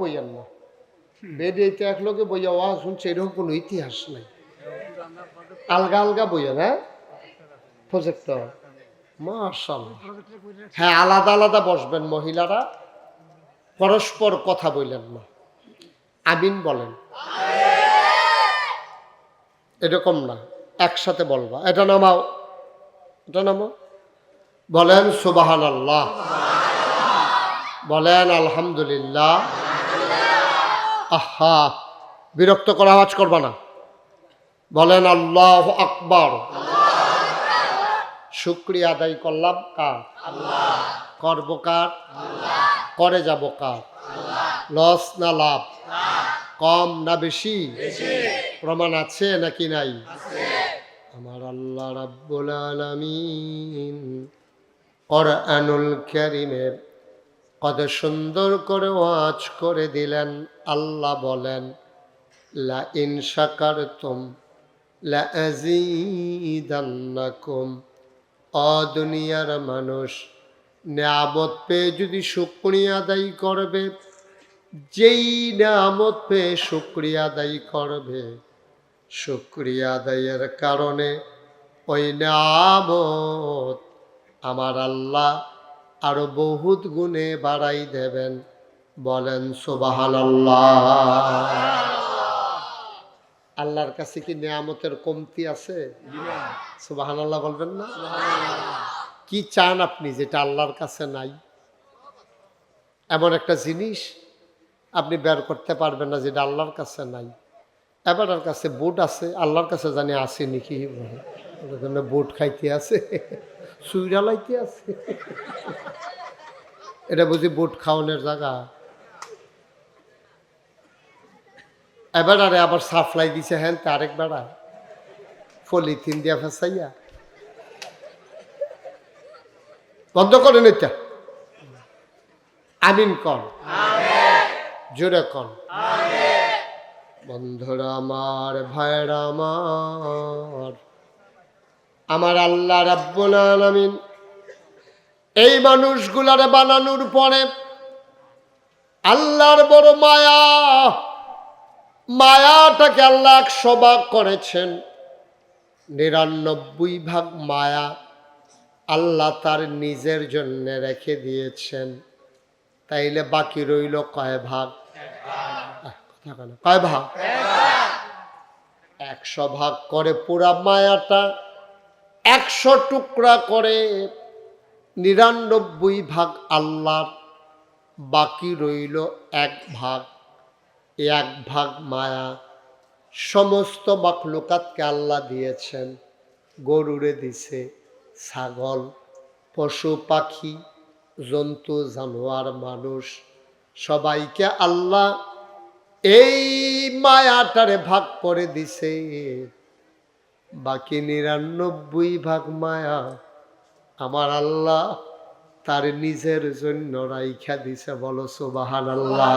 বইয়েন না লোকে বইয়া ওয়াজ শুনছে, এরকম কোনো ইতিহাস নাই। আলগা আলগা বইয়া না? প্রজেক্টর মার্শাল হ্যাঁ আলাদা আলাদা বসবেন মহিলারা। পরস্পর কথা বললেন না। আমিন বলেন। এরকম না। একসাথে বলবা। এটা নামাও। এটা নামাও। বলেন সুবাহান আল্লাহ বলেন আলহামদুলিল্লাহ। আহা বিরক্ত করা আওয়াজ করবা না। বলেন, আল্লাহ আকবর। শুক্রিয়া আদায় করলাম কার? করব কার? করে যাব কার? লস না লাভ? কম না বেশি? প্রমাণ আছে নাকি নাই? আমার আল্লাহ রাব্বুল আলামিন কারীমের কত সুন্দর করে ওয়াজ করে দিলেন, আল্লাহ বলেন, লা ইন শাকারতুম লা আযীদান্নাকুম। অ দুনিয়ার মানুষ, নিয়ামত পেয়ে যদি শুক্রিয়া আদায় করবে, যেই নিয়ামত পেয়ে শুক্রিয়া আদায় করবে, শুক্রিয়া আদায়ের কারণে ওই নিয়ামত আমার আল্লাহ আরও বহুত গুণে বাড়াই দেবেন। বলেন সোবাহান আল্লাহর কাছে কি নিয়ামতের কমতি আছে? সুবাহান আল্লাহ বলবেন না? কি চান আপনি যেটা আল্লাহর কাছে নাই? এমন একটা জিনিস আপনি বের করতে পারবেন না যেটা আল্লাহর কাছে নাই। এবার কাছে বুট আছে, আল্লাহর কাছে জানি আসে নাকি ওটার জন্য বুট খাইতে আছে। সুইরালাইতে আছে। এটা বুঝি বুট খাওয়ানোর জায়গা? এবার আরে আবার সাপ্লাই দিছে হ্যাঁ তারেক বেড়া। পলিথিন দিয়া ফেসাইয়া। বন্ধ করেন এটা। আমিন কর জোরে কর বন্ধুরা আমার ভাইরা আমার আমার আল্লাহ রাব্বুল আলামিন এই মানুষগুলারে বানানোর পরে আল্লাহর বড় মায়া মায়াটাকে আল্লাহ একশো ভাগ করেছেন। নিরানব্বই ভাগ মায়া আল্লাহ তার নিজের জন্য রেখে দিয়েছেন। তাইলে বাকি রইল কয় ভাগ? কথা কয় ভাগ। একশো ভাগ করে পুরা মায়াটা একশো টুকরা করে নিরানব্বই ভাগ আল্লাহর, বাকি রইল এক ভাগ। এক ভাগ মায়া। সমস্ত মাকলুকাতকে আল্লাহ দিয়েছেন। গরুরে দিছে ছাগল, পশু, পাখি, জন্তু, জানোয়ার, মানুষ। সবাইকে আল্লাহ এই মায়াটারে ভাগ করে দিছে। বাকি নিরানব্বই ভাগ মায়া আমার আল্লাহ তার নিজের জন্য রাইখা দিছে, বলো সুবাহান আল্লাহ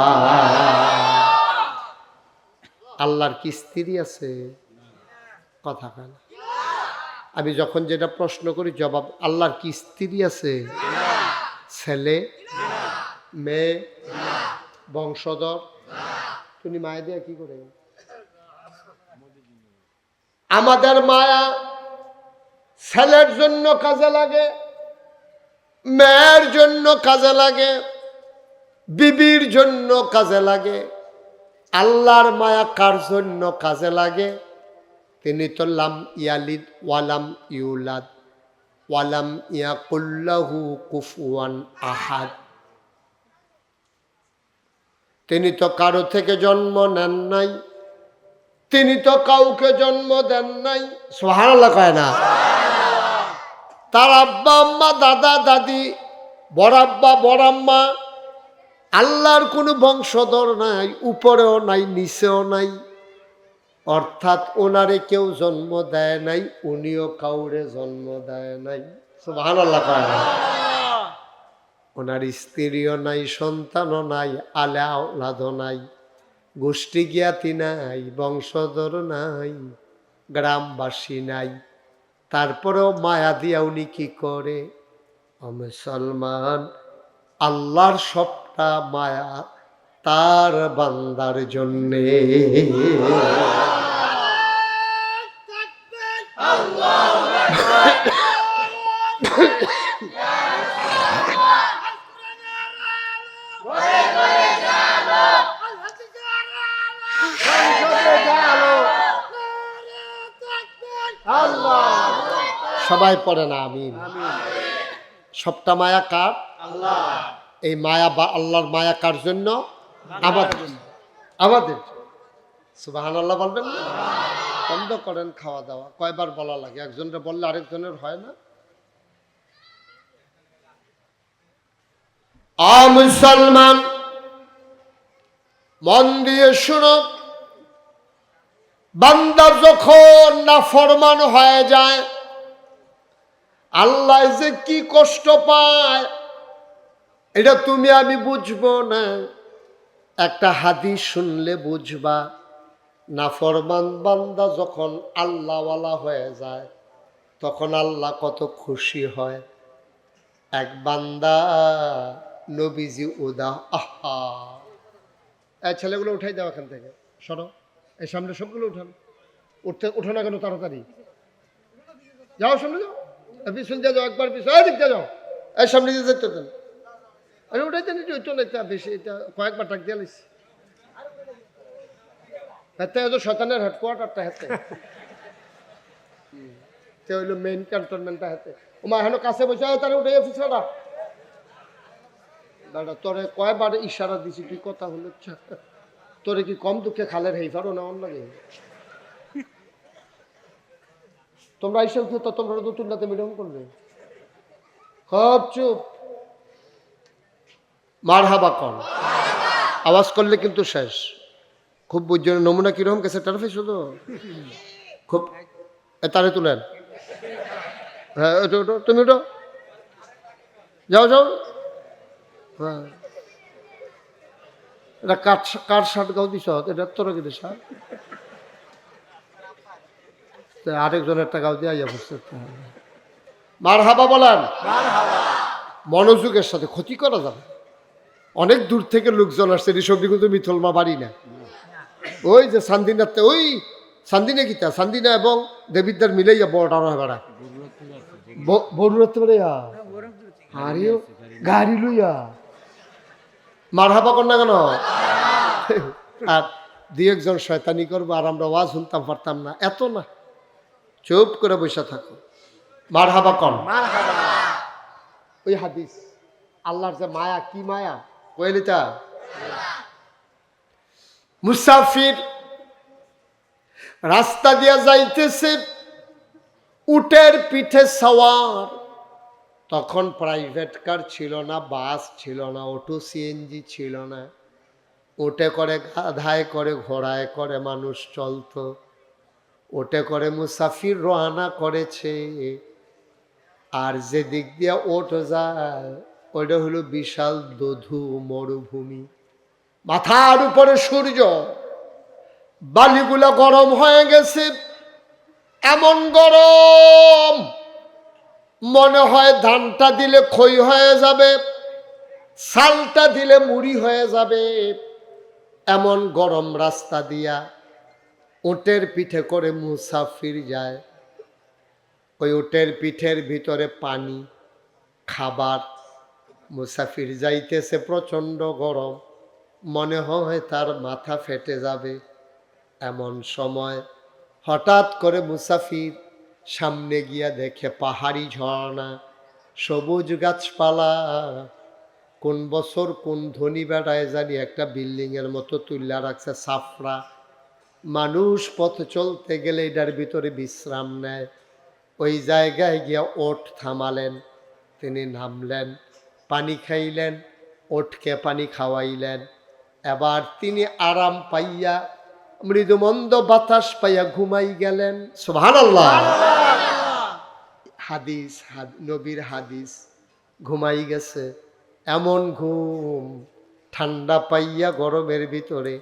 আল্লাহর কি স্ত্রী আছে? কথা কেন আমি যখন যেটা প্রশ্ন করি, জবাব, আল্লাহর কি স্ত্রী আছে? ছেলে, মেয়ে, বংশধর। তুমি মায়ে দেয়া কি করে? আমাদের মায়া ছেলের জন্য কাজে লাগে, মেয়ের জন্য কাজে লাগে, বিবির জন্য কাজে লাগে। আল্লাহর মায়া কার জন্য কাজে লাগে? তিনি তো লাম ইয়ালিদ ওয়ালাম ইউলাদ ওয়ালাম ইয়াকুল্লাহু কুফুয়ান আহাদ। তিনি তো কারও থেকে জন্ম নেন নাই তিনি তো কাউকে জন্ম দেন নাই। সোহানাল্লাহ কয় না। তার আব্বা, আম্মা, দাদা, দাদি, বড় আব্বা, বড় আম্মা, আল্লাহর কোনো বংশধর নাই, উপরেও নাই, নিচেও নাই। অর্থাৎ ওনারে কেউ জন্ম দেয় নাই, উনিও কাউরে জন্ম দেয় নাই। আল্লাহ কয় না। ওনার স্ত্রীও নাই, সন্তানও নাই আলে আওলাদও নাই। গোষ্ঠী জ্ঞাতি নাই, বংশধর নাই, গ্রামবাসী নাই। তারপরেও মায়া দিয়া উনি কি করে? মুসলমান, আল্লাহর সবটা মায়া তার বান্দার জন্যে। সবাই পড়ে না, আমিন। সবটা মায়া কার? এই মায়া বা আল্লাহর মায়া কার জন্য? আমাদের সুবাহান আল্লাহ বলবেন বন্ধ করেন খাওয়া দাওয়া। কয়বার বলা লাগে? বললে আরেকজনের হয় না? আ মুসলমান, মন দিয়ে শুনো। বান্দা যখন না ফরমান হয়ে যায় আল্লাহ যে কি কষ্ট পায়, এটা তুমি আমি বুঝব না। একটা হাদিস শুনলে বুঝবা না ফরমান বান্দা যখন আল্লাহওয়ালা হয়ে যায়, তখন আল্লাহ কত খুশি হয়। এক বান্দা, নবীজি উদা আহা। ছেলেগুলো উঠাই দাও এখান থেকে, সরো। এই সামনে সবগুলো উঠান। উঠতে, উঠো না কেন তাড়াতাড়ি। যাও সামনে যাও। পিছন দিয়ে যাও, একবার পিছন যাও। এই সামনে দিয়ে যেতে দেন। আরে উঠাইতে নিতে ওইটা না এটা বেশি, এটা কয়েকবার টাক দিয়ে লিছি হাতে হয়তো শতানের হেডকোয়ার্টারটা হাতে তে হইল মেইন ক্যান্টনমেন্টটা হাতে ওমা হেন কাছে বসে তারা উঠে দাদা, তোরে কয়বার ইশারা দিছি, তুই কথা হলো। তোরে কি কম দুঃখে খালের হেই পারো না অন্য লাগে? তোমরা এসে উঠে তো তোমরা রাতে মিডিয়াম করবে। খুব চুপ। মার হাবা কন আওয়াজ করলে কিন্তু শেষ। খুব বুঝছেন নমুনা কীরকম গেছে? টারফে শুধু খুব তারে তুলেন। হ্যাঁ তুমি ওটো যাও যাও। হ্যাঁ। এটা কাঠ কাঠ শার্ট গাও দিছ? এটা তোরা কি আরেকজনের টাকাও দিয়ে আইয়া বসছে। মার হাবা বলেন। মনোযোগের সাথে ক্ষতি করা যাবে। অনেক দূর থেকে লোকজন আসছে ঋষভ কিন্তু মিথলমা বাড়ি না। ওই যে সান্দিনাতে ওই সান্দিনা গীতা সান্দিনা এবং দেবিদ্যার মিলাইয়া বড় হয় বেড়া। গাড়ি লইয়া। মার হাবা কর না কেন? আর দুই একজন শয়তানি করব আর আমরা ওয়াজ শুনতাম পারতাম না। এত না। চুপ করে বসে থাকো। মার হাবা কন ওই হাদিস আল্লাহর যে মায়া কি মায়া? কয়েলিতা মুসাফির রাস্তা দিয়া যাইতেছে উটের পিঠে সওয়ার। তখন প্রাইভেট কার ছিল না বাস ছিল না অটো সিএনজি ছিল না। ওটে করে গাধায় করে ঘোড়ায় করে মানুষ চলতো। ওটে করে মুসাফির রওনা করেছে। আর যে দিক দিয়ে ওট যায় ওটা হলো বিশাল দধু মরুভূমি। মাথার উপরে সূর্য, বালিগুলা গরম হয়ে গেছে, এমন গরম, মনে হয় ধানটা দিলে ক্ষয় হয়ে যাবে সালটা দিলে মুড়ি হয়ে যাবে, এমন গরম রাস্তা দিয়া উটের পিঠে করে মুসাফির যায়। ওই উটের পিঠের ভিতরে পানি, খাবার। মুসাফির যাইতেছে প্রচণ্ড গরম। মনে হয় তার মাথা ফেটে যাবে। এমন সময় হঠাৎ করে মুসাফির সামনে গিয়া দেখে পাহাড়ি ঝর্ণা, সবুজ গাছপালা। কোন বছর কোন ধনী বেড়ায় জানি একটা বিল্ডিংয়ের মতো তুল্লা রাখছে সাফরা। মানুষ পথ চলতে গেলে এটার ভিতরে বিশ্রাম নেয়। ওই জায়গায় গিয়া ওট থামালেন, তিনি নামলেন, পানি খাইলেন, ওটকে পানি খাওয়াইলেন। এবার তিনি আরাম পাইয়া, মৃদুমন্দ বাতাস পাইয়া ঘুমাই গেলেন। সুহান হাদিস নবীর হাদিস ঘুমাই গেছে। এমন ঘুম ঠান্ডা পাইয়া গরমের ভিতরে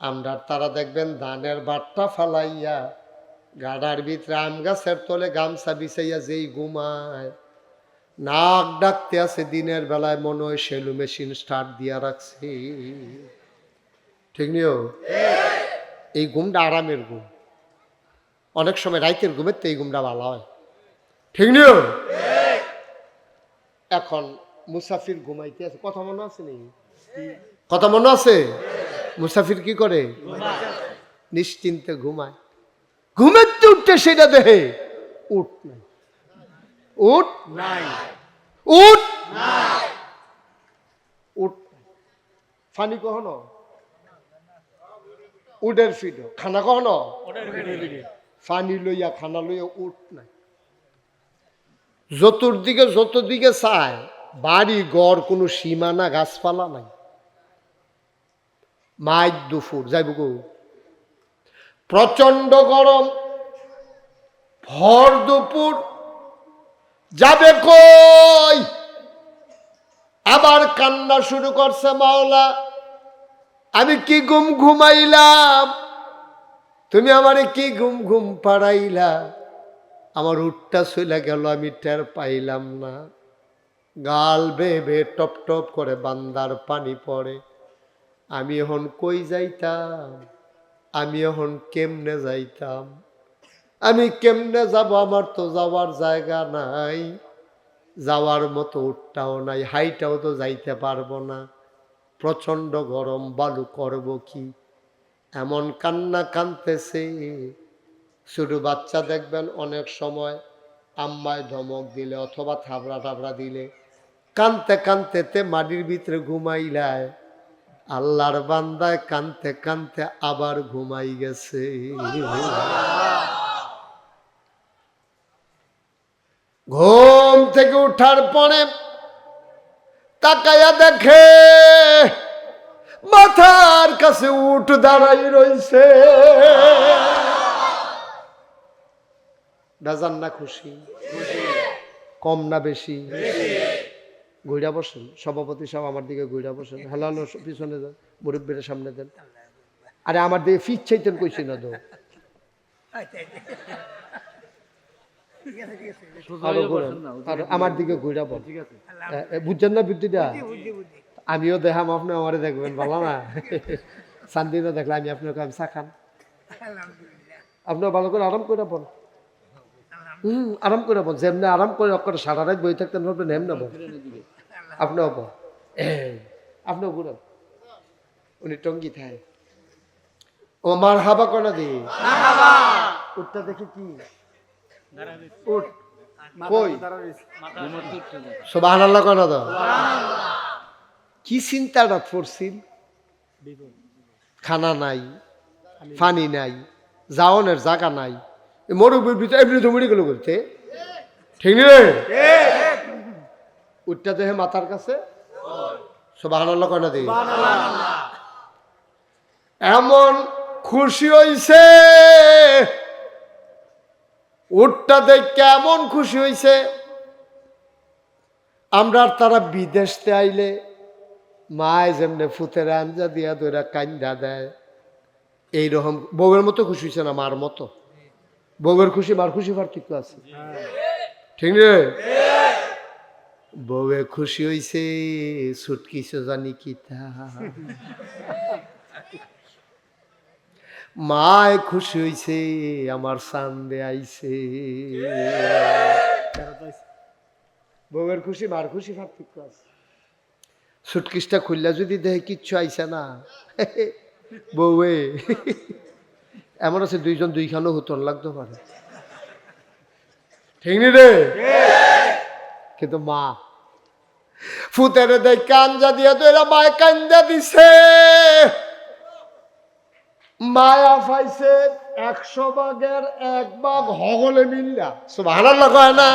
আমরা তারা দেখবেন ধানের বাট্টা ফালাইয়া গাডার ভিতরে আম গাছের তলে গামছা বিছাইয়া যেই ঘুমায়, নাক ডাকতে আছে দিনের বেলায় মনে হয় সেলু মেশিন স্টার্ট দিয়া রাখছে। ঠিক নিও এই ঘুমটা আরামের ঘুম। অনেক সময় রাইতের ঘুমের তো এই ঘুমটা ভালো হয়। ঠিক নিও এখন মুসাফির ঘুমাইতে আছে। কথা মনে আছে নি? কথা মনে আছে? মুসাফির কি করে? নিশ্চিন্তে ঘুমায়। ঘুমের তো উঠতে সেটা দেহে? উঠ নাই। উঠ নাই। উঠ উঠ ফানি কখনো? উডের ফিড। খানা কখনো? ফানি লইয়া খানা লইয়া উঠ নাই। চতুর্দিকে চতুর্দিকে চায় বাড়ি গড় কোনো সীমানা গাছপালা নাই। মাইক দুপুর যাইব গো প্রচণ্ড গরম, ভর দুপুর, যাবে কই? আবার কান্না শুরু করছে মাওলা, আমি কি ঘুম ঘুমাইলাম? তুমি আমারে কি ঘুম ঘুম পাড়াইলা? আমার উঠটা চলে গেল, আমি টের পাইলাম না। গাল বেবে টপ টপ করে বান্দার পানি পড়ে। আমি এখন কই যাইতাম? আমি এখন কেমনে যাইতাম? আমি কেমনে যাব? আমার তো যাওয়ার জায়গা নাই। যাওয়ার মতো উঠটাও নাই, হাইটাও তো যাইতে পারব না। প্রচণ্ড গরম, বালু করব কি? এমন কান্না কানতেছে। শুধু বাচ্চা দেখবেন অনেক সময়, আম্মায় ধমক দিলে অথবা থাবড়া টাবড়া দিলে। কানতে কানতে তে মাটির ভিতরে ঘুমাইলায়। আল্লাহর বান্দায় কানতে কানতে আবার ঘুমাই গেছে। ঘুম থেকে উঠার পরে তাকায়া দেখে মাথার কাছে উঠ দাঁড়াই রইছে। বেজান না খুশি? কম না বেশি। ঘুরা বসেন সভাপতি সব আমার দিকে ঘুরা বসেন হ্যালো পিছনে দেন মুরব্বীর সামনে দেন। আরে আমার দিকে ফিট চাইতেন কইছি না তো। আমার দিকে ঘুরা বল বুঝছেন না বুদ্ধিটা আমিও দেখাম আপনি আমারে দেখবেন ভালো না? শান্তি না দেখলে আমি আপনাকে আমি চা খান আপনার ভালো করে আরাম করে বল। হুম আরাম করে বল যেমনি আরাম করে অক্ষরে সারা রাত বই থাকতেন বলবেন এমনি বল। আপনিও বল। এই, আপনিও উনি টঙ্গি থায় ও মার হাবা কনা দি। উঠটা দেখি কি? উঠ কই? সোবাহান আল্লাহ কনা দাও। কি চিন্তাটা পড়ছিল খানা নাই পানি নাই যাওনের জায়গা নাই। মরুভূমির ভিতরে এমনি গেল করতে ঠিক রে? উঠটা দেহে মাথার কাছে। এমন খুশি হইছে উঠটা দেখে এমন খুশি হইছে। আমরা তারা বিদেশতে আইলে, মায় যেমনে ফুতের আঞ্জা দিয়া দইরা কান্দা দেয়। এইরকম বউয়ের মতো খুশি হয়েছে না মার মতো? বউয়ের খুশি, মার খুশি পার্থক্য আছে ঠিক রে বউয়ে খুশি হইছে ছুটকিছে জানি কি মায় খুশি হইছে, আমার সান্দে আইছে। বউয়ের খুশি, মার খুশি পার্থক্য আছে সুটকিসটা খুললা যদি দেখে কিচ্ছু আইছে না। বউয়ে। এমন আছে দুইজন দুইখানো হুতন লাগতে পারে। ঠিক নি রে? কিন্তু মা ফুতেরে দেখ কাঞ্জা দিয়া তো এরা মায় কান্দা দিছে। মায়া পাইছে একশো ভাগের এক ভাগ হগলে মিল্লা। সুবহানাল্লাহ কয় না?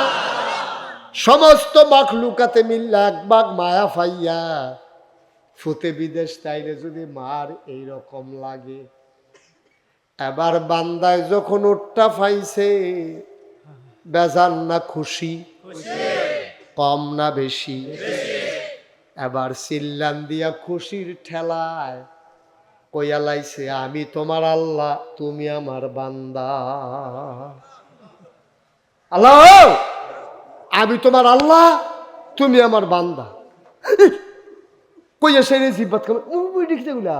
সমস্ত মাখ লুকাতে মিল্লা এক বাঘ মায়া ফাইয়া ফুতে বিদেশ তাইলে যদি মার এই রকম লাগে এবার বান্দায় যখন ওটটা পাইছে বেজান না খুশি? কম না বেশি? এবার সিল্লান দিয়া খুশির ঠেলায় কইয়া লাইছে, আমি তোমার আল্লাহ, তুমি আমার বান্দা। আল্লাহ, আমি তোমার আল্লাহ, তুমি আমার বান্দা। কইয়া সেরে জিব্বাত উই দেখতে গুলা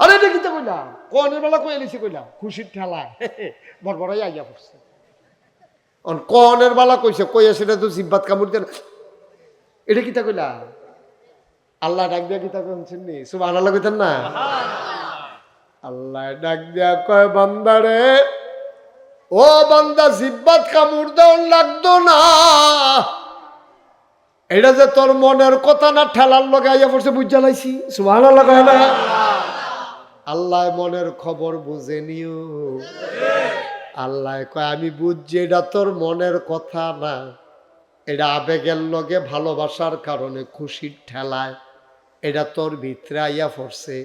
আরে এটা কিতা কইলাম কনের বেলা কই এলিছি কইলাম খুশির ঠেলায়। বড়বড়াই আইয়া পড়ছে। অন কনের বেলা কইছে? কই সেটা তো জিব্বাত কামড় দেন এটা কিতা কইলাম আল্লাহ ডাক দিয়া কিতা কইছেন নি? আল্লাহ কইতেন না? আল্লাহ ডাক দিয়া কয় বান্দারে ও বান্দা, জিব্বাত কামড় দেওয়ার লাগতো না। এটা যে তোর মনের কথা না, ঠেলার লগে আইয়া পড়ছে, বুঝা লাইছি সুবহান আল্লাহ কয় না? আল্লাহ মনের খবর বুঝে নিও। আল্লাহ কয়, আমি বুঝছি, এটা তোর মনের কথা না। এটা আবেগের লগে ভালোবাসার কারণে খুশির ঠেলায়। এটা তোর ভিতরে আইয়া পড়ছে।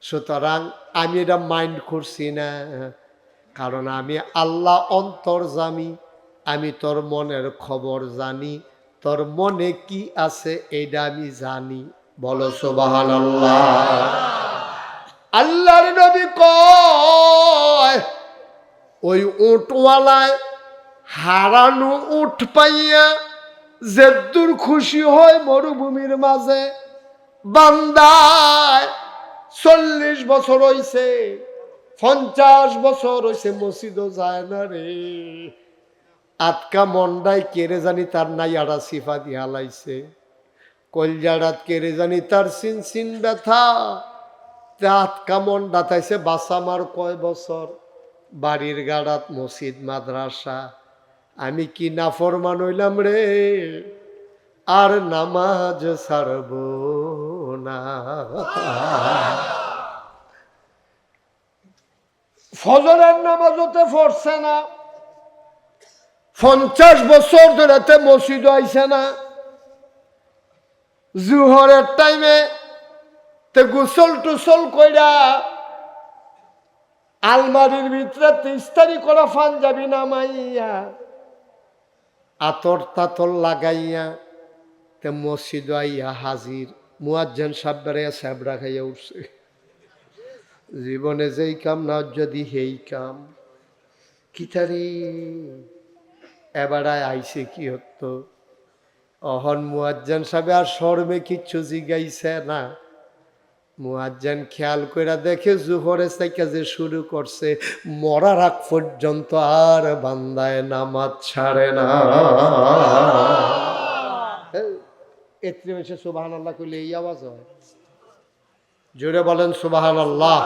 সুতরাং আমি এটা মাইন্ড করছি না। কারণ আমি আল্লাহ অন্তর্জামি আমি তোর মনের খবর জানি। তোর মনে কি আছে, এটা আমি জানি। বলো সোবাহান আল্লাহ আল্লাহর নবী কয়, ওই উটওয়ালায় হারানো উঠ পাইয়া জেদ্দুর খুশি হয় মরুভূমির মাঝে, বান্দায় চল্লিশ বছর হইছে, পঞ্চাশ বছর হইছে, মসজিদও যায় না রে। আটকা মন্ডায় কেড়ে জানি তার নাই আড়া সিফা দিয়া লাইছে। কলজাড়াত কেড়ে জানি তার সিন সিন ব্যথা। রাত কামন দাতাইছে বাসামার কয় বছর? বাড়ির গাড়াত, মসজিদ, মাদ্রাসা। আমি কি নাফরমান হইলাম রে? আর নামাজ ছাড়ব না। ফজরের নামাজ হতে পড়ছে না। পঞ্চাশ বছর ধরে মসজিদ আইছে না। জুহরের টাইমে তে গোসল টুসল কইরা আলমারির ভিতরে তিস্তারি করা ফান যাবি না মাইয়া আতর তাতর লাগাইয়া তে মসজিদ আইয়া হাজির। মুয়াজ্জান সাব্বারে স্যাবরা খাইয়া উঠছে। জীবনে যেই কাম না যদি হেই কাম। কিতারি এবারায় আইছে কি হতো? অহন মুয়াজ্জান সাহেব আর শর্মে কিচ্ছু জিগাইছে না। মুয়াজ্জান খেয়াল কইরা দেখে জুহরে থেকে যে শুরু করছে মরার আগ পর্যন্ত আর বান্দায় নামাজ ছাড়ে না। এত্রি মাসে সুবাহান আল্লাহ কইলে এই আওয়াজ হয়। জোরে বলেন সুবাহান আল্লাহ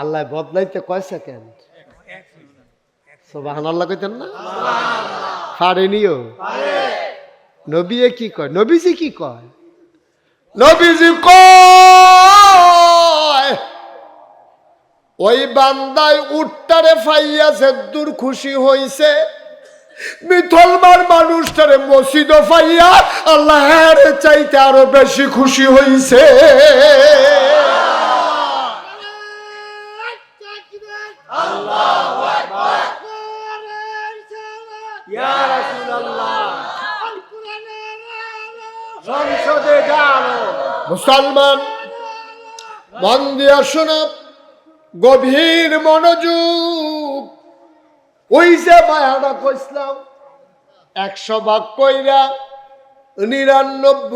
আল্লাহ বদলাইতে কয় সেকেন্ড? সুবাহান আল্লাহ কইতেন না? পারেনিও? নবীয়ে কি কয়? নবীজি কি কয়? নবীজি কয়, ওই বান্দায় উঠটারে ফাইয়াছে দূর খুশি হইছে। মিথলমার মানুষটারে মসজিদ ফাইয়া আল্লাহর চাইতে আরও বেশি খুশি হইছে। মুসলমান মন দিয়া শোনো গভীর মনোযোগ। ওই যে মায়াটা কইসলাম একশো ভাগ কইরা নিরানব্বই